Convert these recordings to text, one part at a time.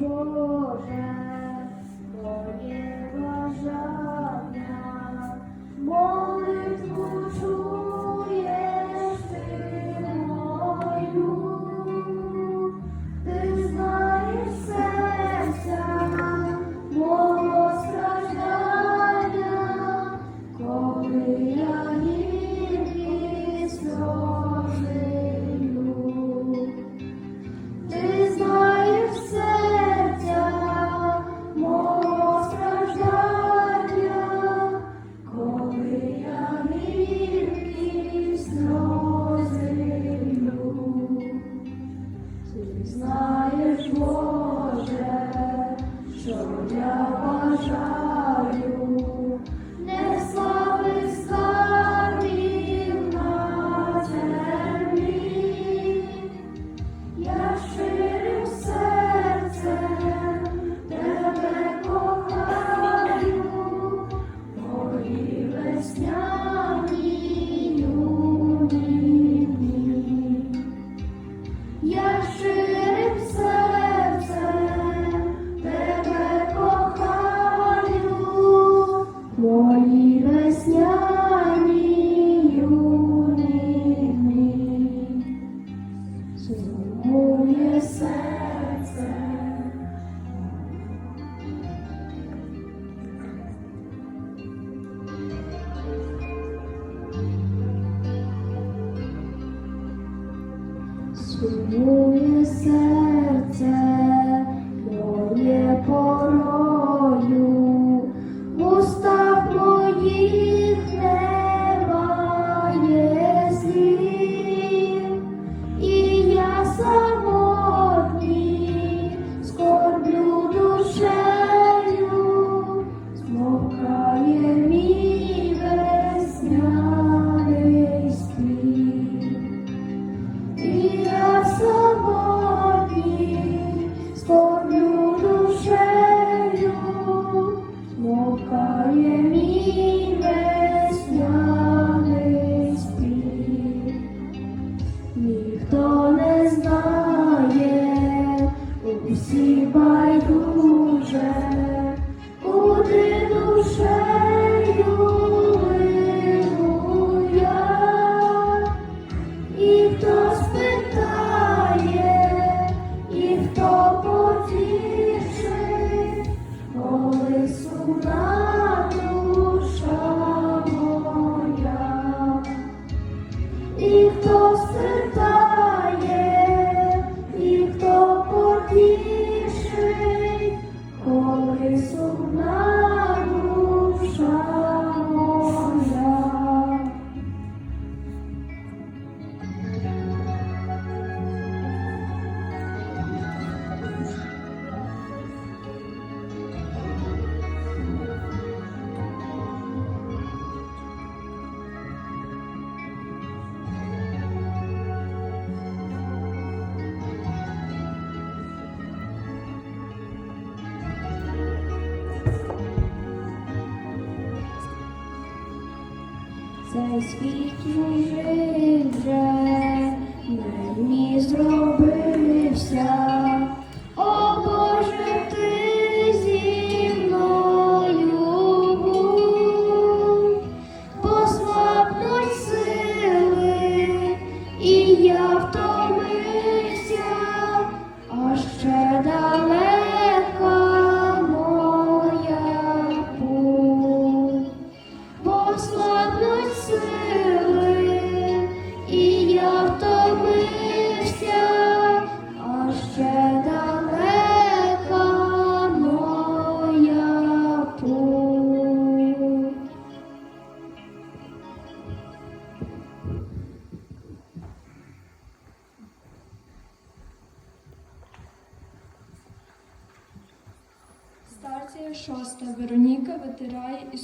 Боже, моє серце. Сумує серце, моє порою, в моїх немає коли сумна світ вже мені зробився.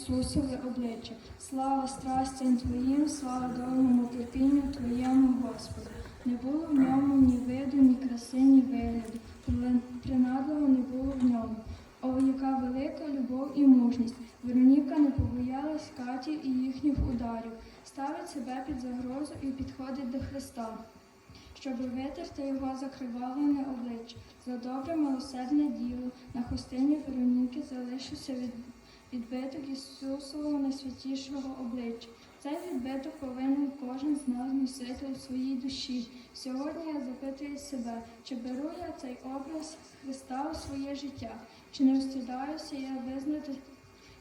Ісусове обличчя. Слава страстям Твоїм, слава довгому терпінню Твоєму, Господи. Не було в ньому ні виду, ні краси, ні вигляду. При- Принадливо не було в ньому. О, яка велика любов і мужність. Вероніка не побоялась Каті і їхніх ударів, ставить себе під загрозу і підходить до Христа щоб витерти його закривавлене обличчя. За добре милосердне діло на хустині Вероніки залишився від, відбиток Ісусового найсвятішого обличчя. Цей відбиток повинен кожен з нас носити у своїй душі. Сьогодні я запитую себе, чи беру я цей образ Христа у своє життя, чи не встидаюся я визнати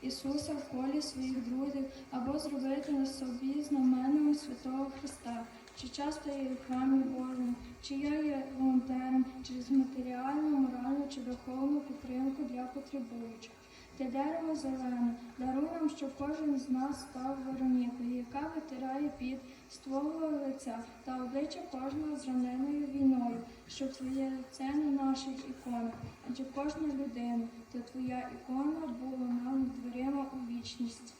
Ісуса в колі своїх друзів або зробити на собі знаменами святого Христа. Чи часто я є в храмі Божому, чи я є волонтером через матеріальну, моральну чи духовну підтримку для потребуючих. Ти дерево зелене, даруй нам, щоб кожен з нас став Веронікою, яка витирає під з твого лиця та обличчя кожного зраненою війною, щоб твоє лице на наших іконах, адже кожна людина, то твоя ікона була нам дверима у вічність.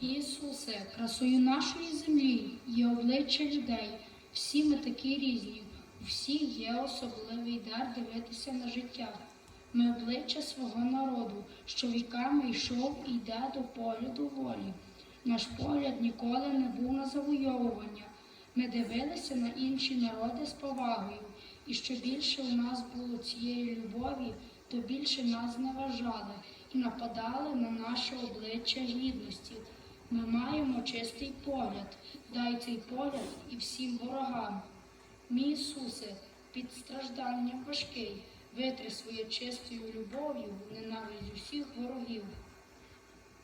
Ісусе, красою нашої землі є обличчя людей. Всі ми такі різні, у всіх є особливий дар дивитися на життя. Ми обличчя свого народу, що віками йшов і йде до погляду волі. Наш погляд ніколи не був на завойовування. Ми дивилися на інші народи з повагою, і що більше у нас було цієї любові, то більше нас зневажали і нападали на наше обличчя гідності. Ми маємо чистий погляд, дай цей погляд і всім ворогам. Мій Ісусе, під стражданням важкий, витри своєю чистою любов'ю ненависть усіх ворогів.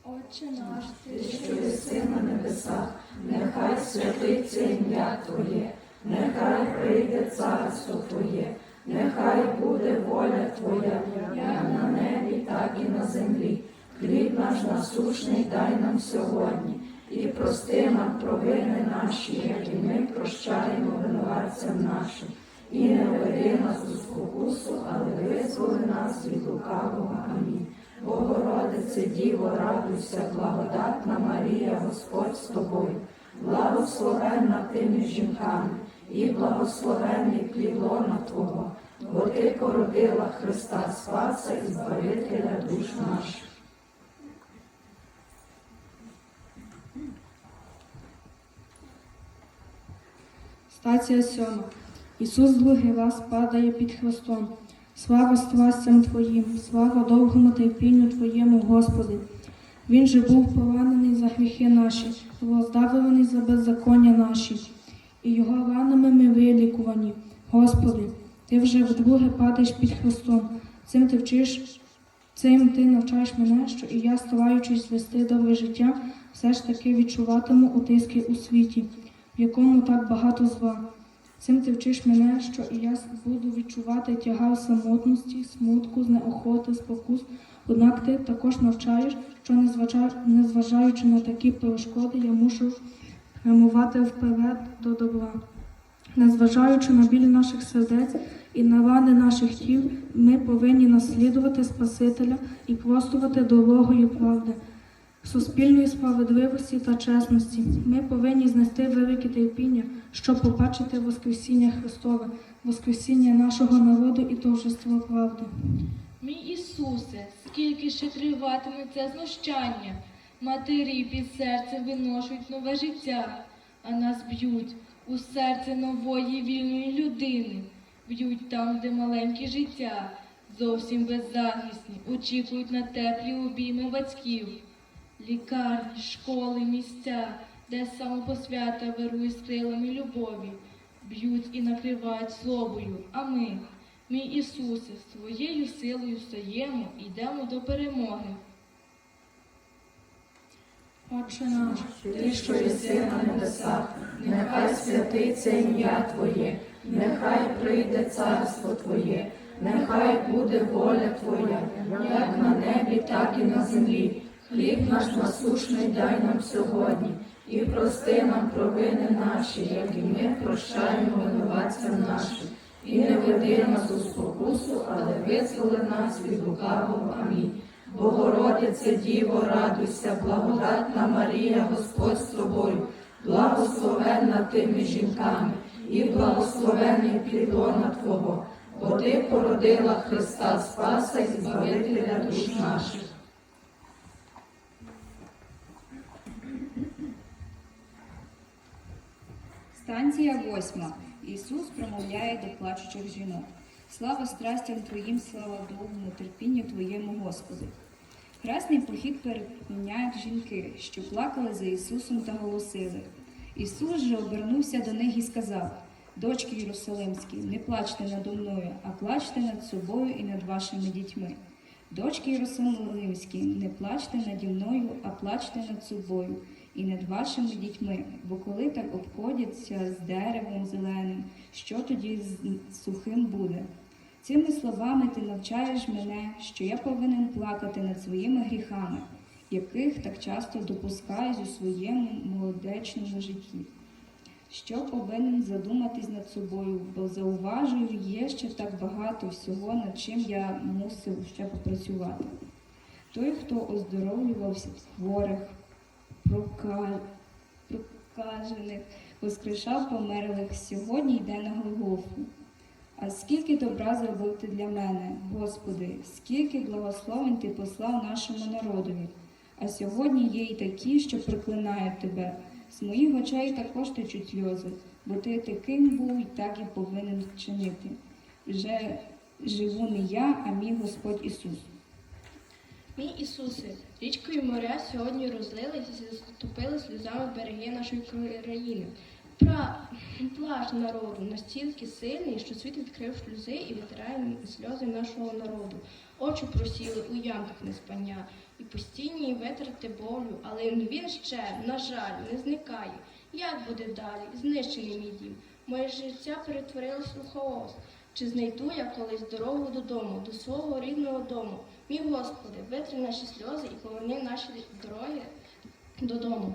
Отче наш, ти що єси на небесах, нехай святиться ім'я Твоє, нехай прийде царство Твоє, нехай буде воля Твоя, як на небі, так і на землі. Хліб наш насушний дай нам сьогодні, і прости нам провини наші, як і ми прощаємо винуватцям нашим. І не веди нас у спокусу, але визволи нас від лукавого. Амінь. Богородице, Діво, радуйся, благодатна Марія, Господь з тобою, благословенна ти між жінками, і благословенний плід лона Твого, бо Ти породила Христа Спаса і Збавителя душ наших. Стація сьома. Ісус другий раз падає під хвостом. Слава страстям Твоїм, слава довгому терпінню Твоєму, Господи. Він же був поранений за гріхи наші, роздавлений за беззаконня наші, і його ранами ми вилікувані. Господи, Ти вже вдруге падаєш під хвостом. Цим ти вчиш, цим ти навчаєш мене, що і я, стараючись вести добре життя, все ж таки відчуватиму утиски у світі, в якому так багато зла. Цим ти вчиш мене, що і я буду відчувати тягар самотності, смутку, неохоти, спокус. Однак ти також навчаєш, що незважаючи на такі перешкоди, я мушу прямувати вперед до добра. Незважаючи на біль наших сердець і на рани наших тіл, ми повинні наслідувати Спасителя і простувати дорогою правди, суспільної справедливості та чесності. Ми повинні знести велике терпіння, щоб побачити Воскресіння Христове, Воскресіння нашого народу і торжество правди. Мій Ісусе, скільки ще триватиме це знущання? Матері під серцем виношують нове життя, а нас б'ють у серце нової вільної людини. Б'ють там, де маленьке життя, зовсім беззахисні, очікують на теплі обійми батьків. Лікарні, школи, місця, де самопосвята вирує з крилами любові, б'ють і накривають злобою, а ми. Мій Ісусе, своєю силою стаємо йдемо до перемоги. Отче наш, Ти, що єси на небесах, нехай святиться ім'я Твоє, нехай прийде царство Твоє, нехай буде воля Твоя, як на небі, так і на землі. Хліб наш насушний дай нам сьогодні, і прости нам провини наші, як і ми прощаємо винуватцям нашим. І не веди нас у спокусу, але визволи нас від лукавого. Амінь. Богородице, Діво, радуйся, благодатна Марія, Господь з тобою, благословенна ти між жінками, і благословенний плід лона Твого, бо ти породила Христа Спаса і Збавителя душ наших. Станція восьма. Ісус промовляє до плачучих жінок. Слава страстям Твоїм, слава довгому терпінню Твоєму, Господи. Хресний похід переповняють жінки, що плакали за Ісусом та голосили. Ісус же обернувся до них і сказав: Дочки Єрусалимські, не плачте надо мною, а плачте над собою і над вашими дітьми. Дочки Єрусалимські, не плачте наді мною, а плачте над собою і над вашими дітьми, бо коли так обходяться з деревом зеленим, що тоді з сухим буде? Цими словами ти навчаєш мене, що я повинен плакати над своїми гріхами, яких так часто допускаюсь у своєму молодечному житті. Що повинен задуматись над собою, бо зауважую, є ще так багато всього, над чим я мусив ще попрацювати. Той, хто оздоровлювався хворих, прокажених, воскрешав померлих, сьогодні йде на Голгофу. А скільки добра зробив ти для мене, Господи, скільки благословень ти послав нашому народові. А сьогодні є й такі, що проклинають тебе. З моїх очей також течуть сльози, бо ти таким був і так і повинен вчинити. Вже живу не я, а мій Господь Ісус. Мій Ісусе, річкою моря сьогодні розлились і заступили сльозами береги нашої країни. Плач народу настільки сильний, що світ відкрив шлюзи і витирає сльози нашого народу. Очі просіли у ямках неспання і постійні витрати болю, але він ще, на жаль, не зникає. Як буде далі? Знищений мій дім. Моє життя перетворилось у хаос. Чи знайду я колись дорогу додому, до свого рідного дому? Мій Господи, витри наші сльози і поверни наші дороги додому.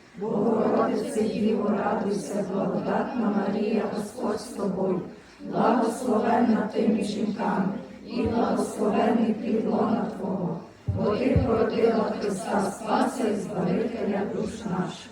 Богородице Діво, радуйся, благодатна Марія, Господь з тобою, благословенна ти між жінками, і благословений плід Твого, бо ти породила Христа Спаса і Збавителя душ наших.